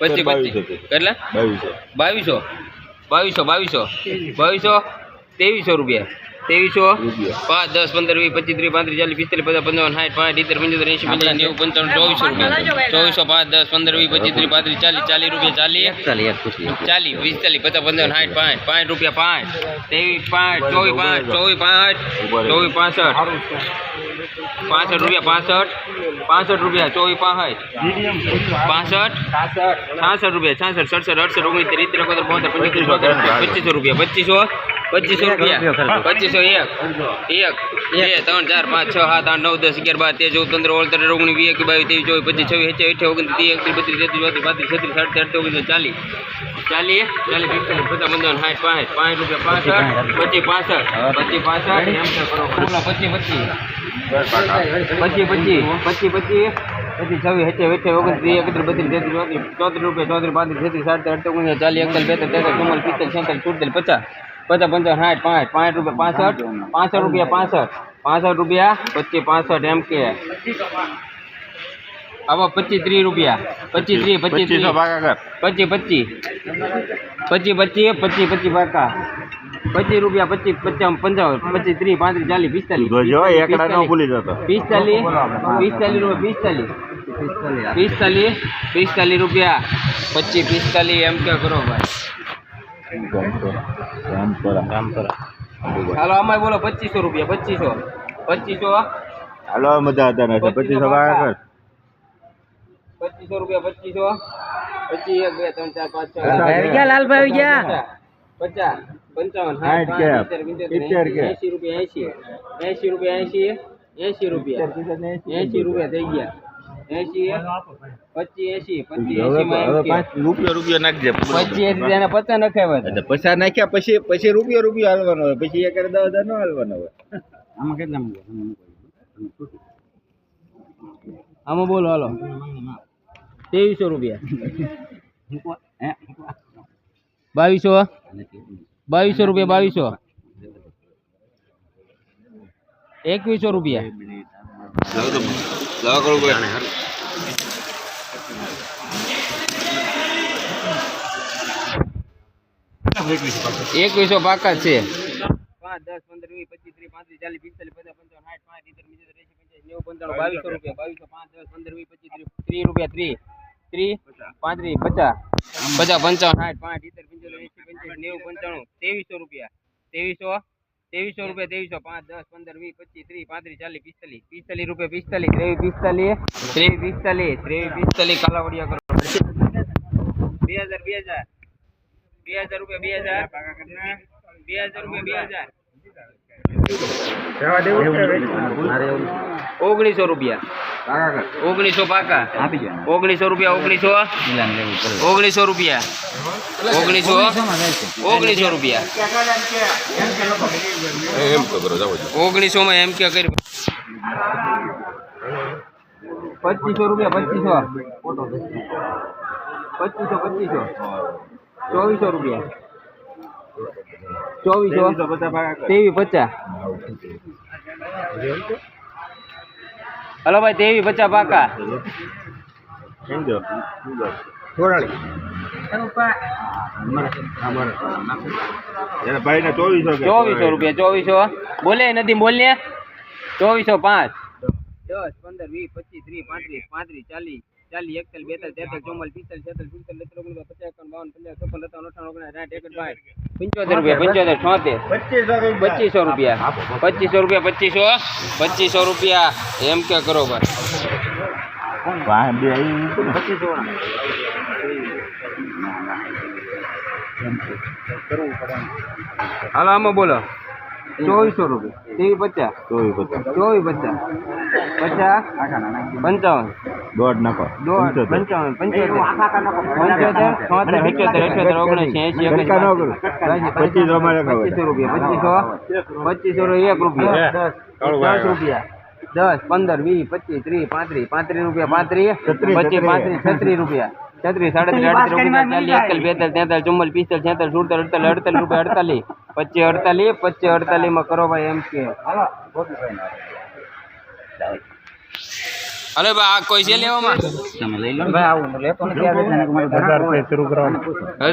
પચીસ પચીસ. કેટલા? બાવીસો. બાવીસો. બાવીસો બાવીસો. બાવીસો ત્રેવીસો રૂપિયા. ત્રેવીસો રૂપિયા. પાંચ દસ પંદર વીસ પચીસ ત્રીસ પાંત્રીસ ચાલીસ પિસ્તાલીસ પચાસ પંચાવન સાઠ પાંચ ઇતેર પંચોતેર એંશી પંચાવન નેવું પંચાવન ચોવીસો રૂપિયા. ચોવીસો પાંચ દસ પંદર વીસ પચીસ ત્રીસ પાંત્રીસ ચાલીસ ચાલીસ રૂપિયા ચાલીસ. ચાલીસ પિસ્તાલીસ પચાસ પંચાવન સાઠ પાંચ પાંચ રૂપિયા પાંચ. ત્રેવીસ પાંચ ચોવીસ પાંચ ચોવીસ પાંચ ચોવીસ પાસઠ. પાસઠ રૂપિયા પાસઠ. પાસઠ રૂપિયા ચોવીસ પાસઠ. પાસઠ છાસઠ રૂપિયા છાસઠ સડસઠ અડસઠ ઓગણીસ ઇતેર એકોતેર બોતેર પંચોતેર છોતેર પચીસો રૂપિયા પચીસો. પચીસો રૂપિયા પચીસો એક એક બે ત્રણ ચાર પાંચ છ સાત આઠ નવ દસ અગિયાર બાર તેર ચૌદ પંદર ઓળ તેર ઓગણીસ વીસ એકવીસ બાવીસ ત્રેવીસ ચોવીસ પચીસ છવ્વીસ સત્યાવીસ અઠ્યાવીસ ઓગણત્રીસ ત્રીસ એકત્રીસ બત્રીસ તેત્રીસ ચોત્રીસ પાંત્રીસ છત્રીસ સાડત્રીસ અડત્રીસ ઓગણીસ ચાલીસ ચાલીસ ચાલીસ પિસ્તાલીસ પચાસ પંચાવન સાઠ પાંચ પાંચ રૂપિયા પાસઠ પચીસ પાસઠ પચીસ પાસઠ એમ છે કરો બોલો પચીસ પચીસ પચીસ પચીસ પચીસ પચીસ પચીસ છવ્વીસ સત્યાવીસ અઠ્યાવીસ ઓગણત્રીસ એકત્રીસ બત્રીસ તેત્રીસ ચોત્રીસ ચોત્રીસ રૂપિયા ચોત્રીસ પાંત્રીસ છત્રીસ સાડત્રીસ અડત્રીસ ઓગણીસ ચાલીસ એકતાલીસ બેતાલીસ તેતાલીસ ચુમ્માલીસ પિસ્તાલીસ છેતાલીસ સુડતાલીસ પચાસ પચાસ પંચાવન સાઠ પાંચ પાંચ રૂપિયા પાસઠ પાસઠ રૂપિયા પાસઠ પાસઠ રૂપિયા પચીસ પાસઠ એમ કે. આવા પચીસ ત્રીસ રૂપિયા. પચીસ ત્રીસ પચીસ ત્રીસ. પચીસો પચીસ. પચીસ પચીસ પચીસ પચીસ પાકા પચીસ રૂપિયા પચીસ પચાસ પંચાવન પચીસ ત્રીસ પાંત્રીસ ચાલીસ પિસ્તાલીસ. પિસ્તાલીસ પિસ્તાલીસ રૂપિયા પિસ્તાલીસ પિસ્તાલીસ પિસ્તાલીસ રૂપિયા. પચીસ પિસ્તાલીસ એમ કે કરો ભાઈ. હાલો અમારે બોલો પચીસો રૂપિયા પચીસો. પચીસો હાલો મજા હતા પચીસો રૂપિયા પચીસો. પચીસ એક બે ત્રણ ચાર પાંચ છ પચાસ. ગયા, લાલભાઈ ગયા? પચાસ. પંચાવન સાઠ સાઠ કે? સિત્તેર, કે? એંશી રૂપિયા એસી એસી રૂપિયા એસી એસી રૂપિયા. એસી રૂપિયા થઈ ગયા. એસી એમ કે. પાંચ રૂપિયા રૂપિયા નાખજે પચાસ નખાવ્યા એટલે પૈસા નાખ્યા પછી પછી રૂપિયો રૂપિયો હાલવાનો હોય. પછી એક દસ હજાર નો હાલવાનો હોય. આમાં બોલો હાલો. ત્રેવીસો રૂપિયા. બાવીસો? બાવીસો રૂપિયા બાવીસો. એકવીસો રૂપિયા. એકવીસો પાકા છે. પાંચ દસ પંદર વીસ પચીસ ત્રીસ પાંત્રીસ ચાલીસ પિસ્તાલીસ પચાસ પંચાવન સાઠ પાંચ લીટર એંશી પંચાસી નેવું પંચાણું બાવીસો રૂપિયા બાવીસો પાંચ દસ પંદર વીસ પચીસ ત્રીસ ત્રીસ રૂપિયા ત્રીસ. ત્રીસ પાંત્રીસ પચાસ. પચાસ પંચાવન. સાઠ પાંચ લીટર પંચોતેર એસી પંચાસી નેવું પંચાણું ત્રેવીસો રૂપિયા. ત્રેવીસો ત્રેવીસો રૂપિયા ત્રેવીસો પાંચ દસ પંદર વીસ પચીસ ત્રીસ પાંત્રીસ ચાલીસ પિસ્તાલીસ. પિસ્તાલીસ રૂપિયા પિસ્તાલીસ ત્રેવીસ પિસ્તાલીસ. ત્રેવીસ પિસ્તાલીસ ત્રેવીસ પિસ્તાલીસ કાલાવડિયા કરો. બે હજાર બે હજાર. બે હજાર રૂપિયા બે હજાર. બે હજાર રૂપિયા બે હજાર. ઓગણીસો રૂપિયા. ઓગણીસો પાકા. ઓગણીસો રૂપિયા ઓગણીસો? ઓગણીસો રૂપિયા. ઓગણીસો? ઓગણીસો રૂપિયા. એમ તો કરો જાવ ઓગણીસો માં એમ કે કરી પચીસો રૂપિયા પચીસો. પચીસો પચીસો. ચોવીસો રૂપિયા. ચોવીસો તેવી પચાસ હલો ભાઈ તેવી પચાસ પાકા. ચોવીસો રૂપિયા ચોવીસો. બોલે નથી બોલ્યા ચોવીસો પાંચ. દસ પંદર વીસ પચીસ ત્રીસ પાંત્રીસ પાંત્રીસ ચાલીસ. ચાલીસ એકતાલીસ બેતાલીસ તેતાલીસ ચોમાલીસ પિસ્તાલીસ છેતાલીસ સુડતાલીસ સત્તર ઓગણીસ પચાસ એકાવન બાવન પંચાવન છપ્પન સત્તાવન અઠાવન ઓગણીસ સાઠ એકસઠ બાસઠ પંચોતેર રૂપિયા પંચોતેર છોતેર પચીસો પચીસો રૂપિયા પચીસો રૂપિયા પચીસો પચીસો રૂપિયા એમ કે કરો ભાઈ બે પચીસો હાલો આમાં બોલો ચોવીસો રૂપિયા તેવી પચાસ ચોવીસ પચાસ ચોવીસ પચાસ પચાસ પંચાવન દોઢ નાખો પંચોતેર. પચીસો રૂપિયા પચીસો પચીસો એક રૂપિયા દસ રૂપિયા. દસ પંદર વીસ પચીસ ત્રીસ પાંત્રીસ પાંત્રીસ રૂપિયા પાંત્રીસ પચીસ છત્રીસ. પાંત્રીસ છત્રીસ રૂપિયા. છત્રીસ સાડત્રીસ અડત્રીસ ઓગણચાલીસ ચાલીસ એકતાલીસ બેતાલીસ તેતાલીસ ચુમ્માલીસ પિસ્તાલીસ છેતાલીસ સુડતાલીસ અડતાલીસ અડતાલીસ રૂપિયા અડતાલીસ. પચીસ અડતાલીસ પચીસ અડતાલીસમાં કરો ભાઈ એમ કે. હલો ભાઈ આ કોઈ છે લેવામાં?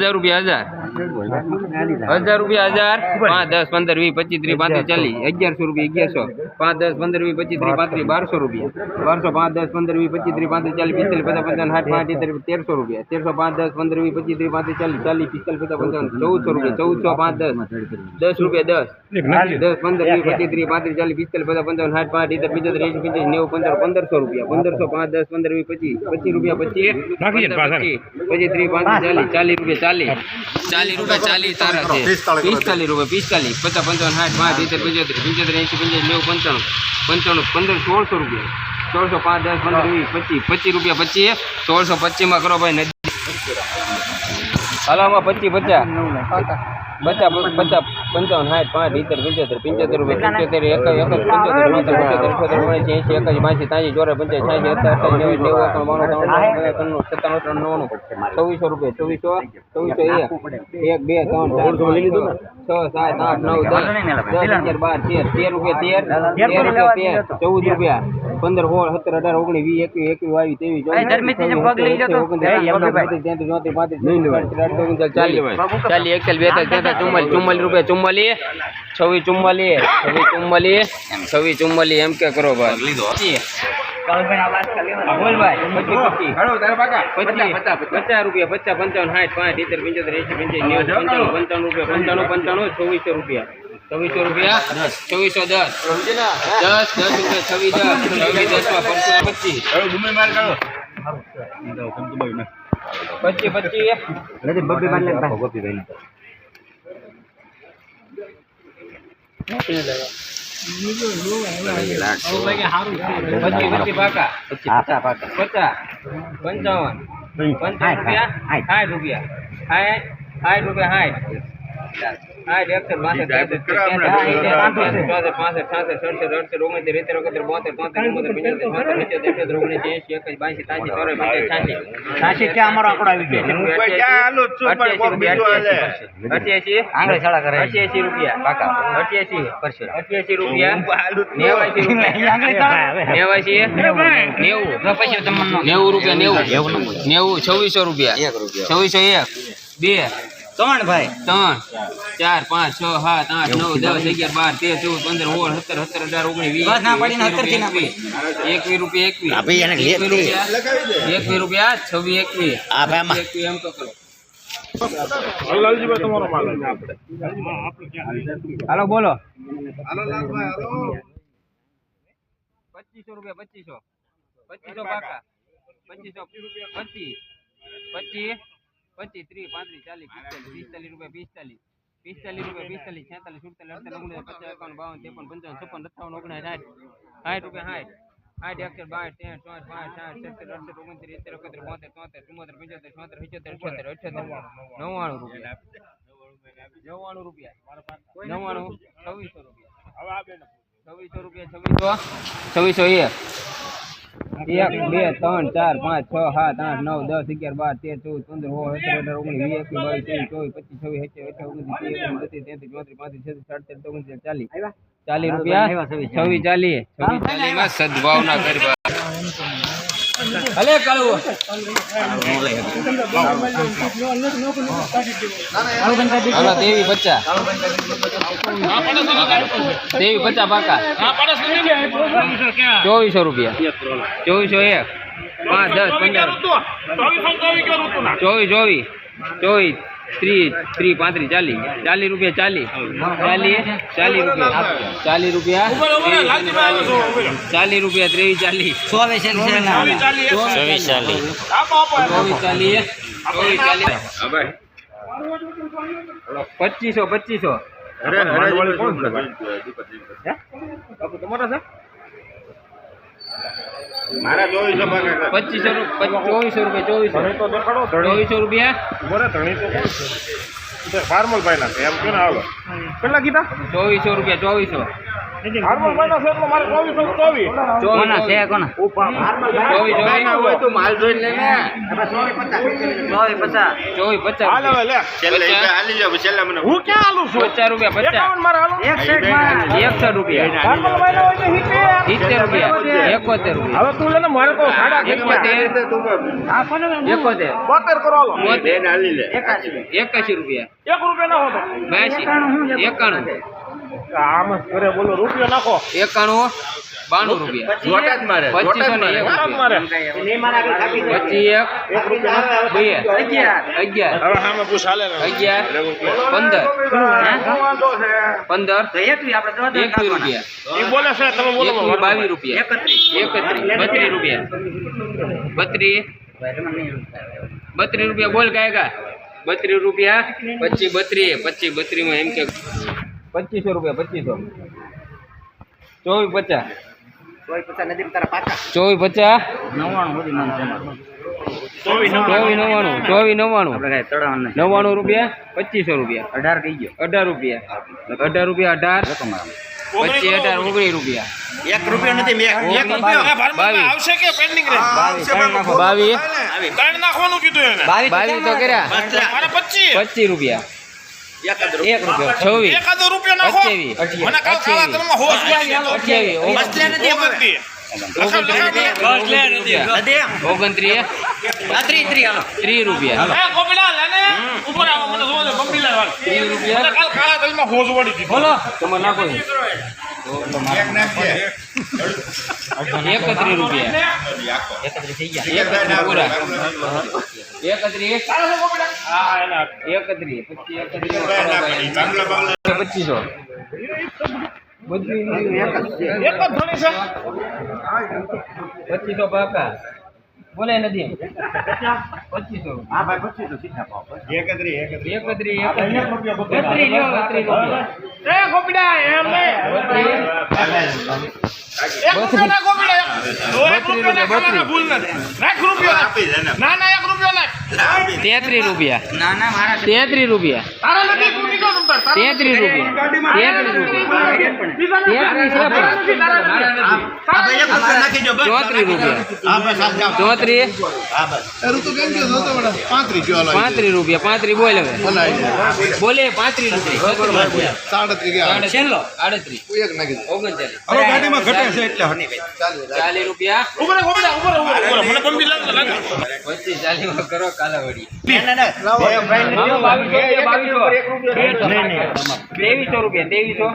હજાર રૂપિયા હજાર? હજાર રૂપિયા હજાર? પાંચ દસ પંદર વીસ પચીસ ત્રીસ શરૂ કરવાનું અગિયારસો રૂપિયા અગિયારસો. પાંચ દસ પંદર વીસ પચીસ ત્રીસ પાંત્રીસ બારસો રૂપિયા. બારસો પાંચ દસ પંદર વીસ પચીસ ત્રીસ પાંત્રીસ ચાલીસ પિસ્તાલીસ પચાસ પંચાવન સાઠ પાંચ સિત્તેર તેરસો રૂપિયા. તેરસો પાંચ દસ પંદર વીસ પચીસ ત્રીસ પાંત્રીસ ચાલીસ ચાલીસ પિસ્તાલીસ પચાસ પંચાવન ચૌદસો રૂપિયા ચૌદસો પાંચ દસ. દસ રૂપિયા દસ. દસ પંદર વીસ પચીસ ત્રીસ પાંત્રીસ ચાલીસ પિસ્તાલીસ પચાસ પંચાવન સાઠ પાંચ સિત્તેર પિત્તોતેર એંસી પંચાસી નેવું પંદર પંદરસો રૂપિયા. પંદરસો પાંચ દસ પંદર વીસ પચીસ પચીસ રૂપિયા પચીસ પચીસ પચીસ ત્રીસ પાંત્રીસ ચાલીસ ચાલીસ રૂપિયા ચાલીસ. ચાલીસ રૂપિયા ચાલીસ તારા છે. પિસ્તાલીસ રૂપિયા પિસ્તાલીસ પચાસ પંચાવન સાઠ પાંચ સિત્તેર પંચોતેર પંચોતેર એંસી પંચાસી નેવું પંચાણું પંચાણું પંદર સોળસો રૂપિયા. સોળસો પાંચ દસ પંદર વીસ પચીસ પચીસ રૂપિયા પચીસ સોળસો પચીસમાં કરો ભાઈ નદી. હાલામાં પચીસ પચાસ. પચાસ પચાસ પંચાવન સાઠ પાંચ સિત્તેર પંચોતેર પંચોતેર રૂપિયા પંચોતેર એક એક પંચોતેર પંચોતેર પંચોતેર અઠ્યોતેર ઓગણસી એંસી એકાસી બાસી ત્યાંસી ચોરે પંચાસી છ્યાસી સત્તર અઠાસી નેવું નેવું એકાણું બાણું ત્રાણું સત્તાણું ત્રણ નવ્વાણું ચોવીસો રૂપિયા ચોવીસો ચોવીસો એક એક બે ત્રણ ચાર છ સાત આઠ નવ દસ દસ અગિયાર બાર તેર તેર રૂપિયા તેર તેર રૂપિયા તેર ચૌદ રૂપિયા પંદર સોળ સત્તર અઢાર ઓગણીસ વીસ એકવીસ એકવીસ બાવીસ ત્રેવીસ ચોવીસ ચાલીસ એકતાલીસ બેતાલીસ તેતાલીસ ચુમ્માલીસ ચુમ્માલીસ રૂપિયા ચુમ્માલીસ છવ્વીસ ચુમ્માલીસ છવ્વીસ ચુમ્માલીસ છવ્વીસ ચુમ્માલીસ એમ કે કરો ભાઈ. પચીસ રૂપિયા પંચાવન સાઠ પાંચ સિત્તેર પંચોતેર એંસી પંચાસી નેવું પંચાણું પંચાણું રૂપિયા પંચાણું પંચાણું ચોવીસો રૂપિયા. ચોવીસો રૂપિયા ચોવીસો દસ. દસ દસ રૂપિયા છવ્વીસ દસ. છવ્વીસ પરસુરામ પચીસ. પચીસ પચીસ પચીસ પચીસ પાકા પચાસ પંચાવન પંચાવન રૂપિયા સાઠ રૂપિયા સાઠ રૂપિયા સાઠ અઠ્યાસી અઠ્યાસી. રૂપિયા. પાકા અઠ્યાસી? અઠ્યાસી રૂપિયા. નેવાસી રૂપિયા. નેવું. નેવું નેવું. નેવું છવ્વીસો રૂપિયા. છવ્વીસો એક. બે. ત્રણ ભાઈ? ત્રણ ચાર પાંચ છ સાત આઠ નવ દસ અગિયાર બાર તેર ચૌદ પંદર સોળ સત્તર સત્તર અઢાર ઓગણીસ વીસ ના પાડીને ના રૂપિયા એકવીસ. રૂપિયા એકવીસ રૂપિયા છવ્વીસ એકવીસ. આ ભાઈ એકવીસ એમ તો કરો. હાલો બોલો. પચીસો રૂપિયા પચીસો. પચીસો પાકા. પચીસો પચીસ પચીસ. પચીસ ત્રીસ પાંત્રીસ ચાલીસ પિસ્તાલીસ પિસ્તાલીસ રૂપિયા પિસ્તાલીસ. પિસ્તાલીસ રૂપિયા પિસ્તાલીસ છેતાલીસ સુડતાલીસ અડતાલીસ ઓગણીસ પચાસ એકાવન બાવન ત્રેપન પંચાવન છપ્પન અઠાવન ઓગણીસ સાઠ સાઠ રૂપિયા સાઠ સાઠ એકસઠ બાર ત્રેસઠ ચોસઠ પાંચ સાઠ સત્તર અડસઠ ઓગણત્રીસ સિત્તેર એકોતેર બોતેર ચોતેર ચુમ્મોતેર પંચોતેર છોતેર પંચોતેર અઠ્યોતેર અઠ્યોતેર નવ્વાણું રૂપિયા. નવ્વાણું રૂપિયા. નવ્વાણું છવ્વીસો રૂપિયા. છવ્વીસો રૂપિયા છવ્વીસો છવ્વીસો એક એક બે ત્રણ ચાર પાંચ છ સાત આઠ નવ દસ અગિયાર બાર તેર ચૌદ પંદર સોળ સત્તર અઢાર ઓગણીસ વીસ એકવીસ બાવીસ ત્રેવીસ ચોવીસ પચીસ છવ્વીસ સત્યાવીસ અઠ્યાવીસ ઓગણત્રીસ ત્રીસ એકત્રીસ બત્રીસ તેત્રીસ ચોત્રીસ પાંત્રીસ છત્રીસ સાડત્રીસ ઓગણત્રીસ ચાલીસ. ચાલીસ રૂપિયા? છવ્વીસ ચાલીસ. છવ્વીસ ચાલીસ સદભાવના કરવા ભલે કળવું હાલો તેવી પચાસ તેવી પચાસ પાકા. ચોવીસો રૂપિયા. ચોવીસો એક. પાંચ, દસ, પંદર. ચોવીસ. ચોવીસ ચોવીસ. ત્રીસ ત્રીસ પાંત્રીસ ચાલીસ ચાલીસ રૂપિયા ચાલીસ ચાલીસ ચાલીસ રૂપિયા ચાલીસ રૂપિયા ચાલીસ રૂપિયા ત્રેવીસ ચાલીસ. ચોવીસ ચોવીસ ચાલીસ. ચોવીસ ચાલીસ. ચોવીસ ચાલીસ. પચીસો પચીસો. મારા ચોવીસો પચીસો રૂપિયા ચોવીસો રૂપિયા. ચોવીસો ચોવીસો રૂપિયા ફાર્મલ ભાઈ ના એમ કે ને હાલો. કેટલા કીધા? ચોવીસો રૂપિયા ચોવીસો. કોના રૂપિયા કોના? ચોવીસ હોય તો માલ જોઈને લે ને. ચોવીસ પચાસ. ચોવીસ પચાસ. છેલ્લે પચાસ. એ હાલી જાવ છેલ્લે મને પચાસ રૂપિયા એકસઠ એકસઠ રૂપિયા. સિત્તેર. રૂપિયા. એકોતેર રૂપિયા એકોતેર બોલો રૂપિયો બ્યાસી એકાણું બાણું રૂપિયા. જોટા જ મારે પચીસો ને એક રૂપિયા પચીસ એક બે અગિયાર. અગિયાર. અગિયાર પંદર. પંદર તો એકવી આપણે દસ એકવીસ રૂપિયા. એકવીસ બાવીસ રૂપિયા. એકત્રીસ. એકત્રીસ બત્રીસ રૂપિયા. બત્રીસ. બત્રીસ રૂપિયા બોલ કા બત્રીસ રૂપિયા પચીસ બત્રીસ પચીસ બત્રીમાં એમ કે પચીસો રૂપિયા પચીસો. ચોવીસ પચાસ. ચોવીસ પચાસ નદી તારા પાછા. ચોવીસ નવ્વાણું. ચોવીસ નવ્વાણું. રૂપિયા? પચીસો રૂપિયા. અઢાર કહી ગયો. અઢાર રૂપિયા. અઢાર રૂપિયા અઢાર. પચીસ અઢાર ઓગણીસ રૂપિયા. એક રૂપિયા નથી એક બાવીસ. આવશે કે પેન્ડિંગ બાવીસ. બાવીસ. તો કર્યા. પચીસ રૂપિયા. એક રૂપિયો. છવ્વીસ. એકાદો રૂપિયો નાખો. મને કાલ કાળા ધર્મ હોશ અઠ્યાવીસ. ઓગણત્રીસ. ત્રીસ રૂપિયા. ત્રીસ રૂપિયા. બોલો. તમે નાખો. એકત્રીસ રૂપિયા. એકત્રીસ થઈ ગયા. પૂરા. પછી પચીસો. બધું પચીસો પાકા. બોલે નથી પચીસો. હા ભાઈ પચીસ સીધા ભાવ એકત્રી એકત્રી. એકત્રીસ એકત્રીસ લ્યો, બત્રીસ રૂપિયા એ ગોપીલાલ, એમ નહીં. એક રૂપિયો નાખ, એક બત્રીસ રૂપિયો નાખ, રૂપિયા, આમાં ભૂલ નથી. નાખ રૂપિયો. આપી દે ના. ના એક રૂપિયો નાખ તેત્રીસ રૂપિયા. ના ના મારા તેત્રીસ રૂપિયા તારા નથી તેત્રીસ રૂપિયા તેત્રીસ રૂપિયા ચોત્રીસ રૂપિયા ચોત્રીસ પાંત્રીસ રૂપિયા પાંત્રીસ બોલ હવે બોલે પાંત્રીસ રૂપિયા છેલ્લો આડત્રીસ ચાલીસ રૂપિયા. પચીસ ચાલીસ કરો કાલાવડી ના, ના, ના. ત્રેવીસો રૂપિયા ત્રેવીસો?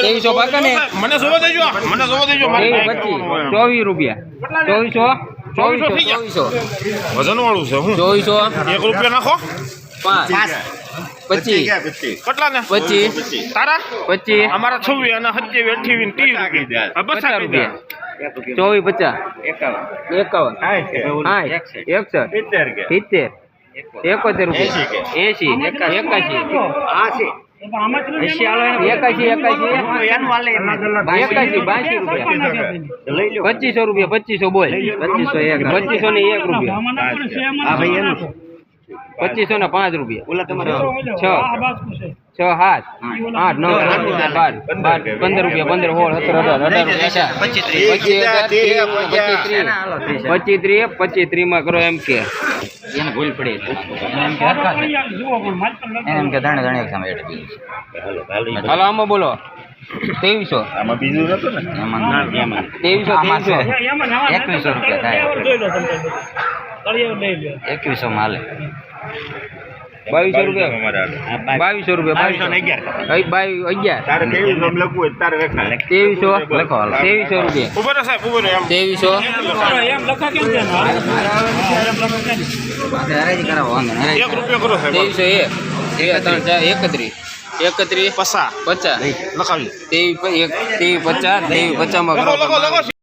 ત્રેવીસો પાકા ને? મને જોવા દેજો મને જોવા દેજો મારે ત્રેવીસ પચીસ ચોવીસ રૂપિયા. ચોવીસો? ચોવીસો ચોવીસો વજન વાળું છે હું? ચોવીસો? એક રૂપિયા નાખો. પાંચ. પચીસ. પછી કેટલા ને પચીસ. તારા? પચીસ. અમારા છવ્વીસ અને સત્યાવીસ અઠ્યાવીસ ત્રીસ રૂપિયા. પચાસ રૂપિયા. ચોવીસ પચાસ. એકાવન. એકાવન. એકસઠ સિત્તેર સિત્તેર. એકોતેર રૂપિયા. એસી એકાશી. પચીસો રૂપિયા. પચીસો બોલ. પચીસો એક. પચીસો ને એક રૂપિયા પચીસો ને પાંચ રૂપિયા. છ. છ. સાત આઠ નવ બાર. બાર પંદર રૂપિયા પંદર સોળ સત્તર અઢાર અઢાર પચીસ ત્રીસ પચીસ. ત્રીસ પચીસ ત્રીસમાં કરો એમ કે. એને ભૂલ પડી એમ કે હરખા છે. એમ કે દાણે દાણે સામે અટકી ગયું. હાલો આમાં બોલો. ત્રેવીસો આમાં બીજું નતું ને? એમાં. એમાં ત્રેવીસો ત્રેવીસો એકવીસો રૂપિયા થાય. એકવીસો માં હાલે. બાવીસો રૂપિયા. બાવીસો. રૂપિયા બાવીસો. અગિયાર. ત્રેવીસો લખો ત્રેવીસો રૂપિયા. ત્રેવીસો. ત્રેવીસો એક ત્રણ ચાર એકત્રીસ. એકત્રીસ પસા પચાસ. લખાવી તેવી એક ત્રેવીસ પચાસ તેવી પચાસમાં કરો લખો લખો.